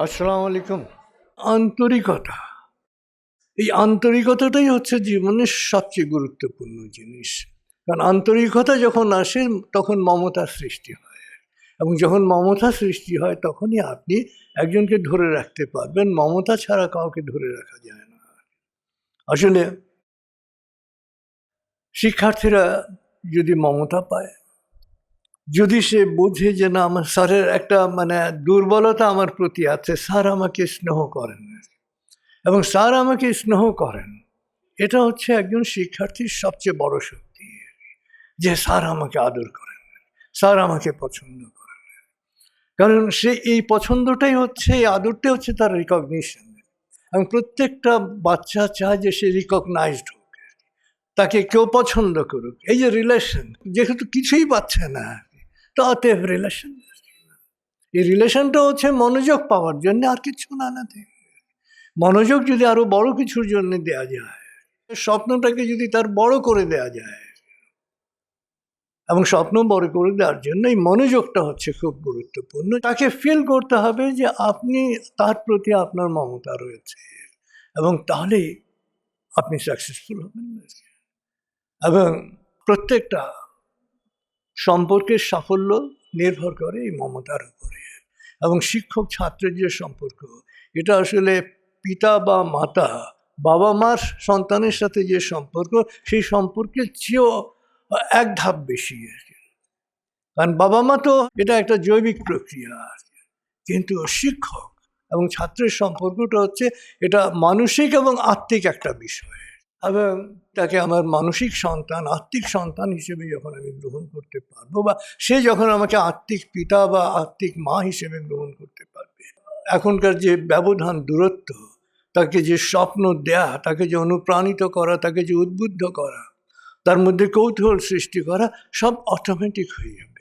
আসসালামু আলাইকুম। আন্তরিকতা। এই আন্তরিকতাটাই হচ্ছে জীবনের সবচেয়ে গুরুত্বপূর্ণ জিনিস। কারণ আন্তরিকতা যখন আসে, তখন মমতা সৃষ্টি হয়। এবং যখন মমতা সৃষ্টি হয়, তখনই আপনি একজনকে ধরে রাখতে পারবেন। মমতা ছাড়া কাউকে ধরে রাখা যায় না। আসলে শিক্ষার্থীরা যদি মমতা পায় যদি সে বোঝে যে না, আমার স্যারের একটা মানে দুর্বলতা আমার প্রতি আছে, স্যার আমাকে স্নেহ করেন। এবং স্যার আমাকে স্নেহ করেন, এটা হচ্ছে একজন শিক্ষার্থীর সবচেয়ে বড় শক্তি। যে স্যার আমাকে আদর করেন, স্যার আমাকে পছন্দ করেন। কারণ সে এই পছন্দটাই হচ্ছে, এই আদরটাই হচ্ছে তার রিকগনিশন এবং প্রত্যেকটা বাচ্চা চায় যে সে রিকগনাইজড হোক, তাকে কেউ পছন্দ করুক। এই যে রিলেশন যেহেতু কিছুই পাচ্ছে না তো অতএব রিলেশন এই রিলেশনটা হচ্ছে মনোযোগ পাওয়ার জন্য আর কিছু না না মনোযোগ যদি আরও বড় কিছুর জন্য দেয়া যায়, স্বপ্নটাকে যদি তার বড় করে দেয়া যায়, এবং স্বপ্ন বড় করে দেওয়ার জন্য এই মনোযোগটা হচ্ছে খুব গুরুত্বপূর্ণ, তাকে ফিল করতে হবে যে আপনি, তার প্রতি আপনার মমতা রয়েছে, এবং তাহলেই আপনি সাকসেসফুল হবেন। এবং প্রত্যেকটা সম্পর্কের সাফল্য নির্ভর করে এই মমতার উপরে এবং শিক্ষক ছাত্রের যে সম্পর্ক, এটা আসলে পিতা বা মাতা বাবা মার সন্তানের সাথে যে সম্পর্ক, সেই সম্পর্কের চেয়েও এক ধাপ বেশি আর কি। কারণ বাবা মা তো এটা একটা জৈবিক প্রক্রিয়া আর কি। কিন্তু শিক্ষক এবং ছাত্রের সম্পর্কটা হচ্ছে এটা মানসিক এবং আত্মিক একটা বিষয় এবং তাকে আমার মানসিক সন্তান, আত্মিক সন্তান হিসেবে যখন আমি গ্রহণ করতে পারব বা সে যখন আমাকে আত্মিক পিতা বা আত্মিক মা হিসেবে গ্রহণ করতে পারবে। এখনকার যে ব্যবধান দূরত্ব, তাকে যে স্বপ্ন দেয়া, তাকে যে অনুপ্রাণিত করা, তাকে যে উদ্বুদ্ধ করা, তার মধ্যে কৌতূহল সৃষ্টি করা, সব অটোমেটিক হয়ে যাবে।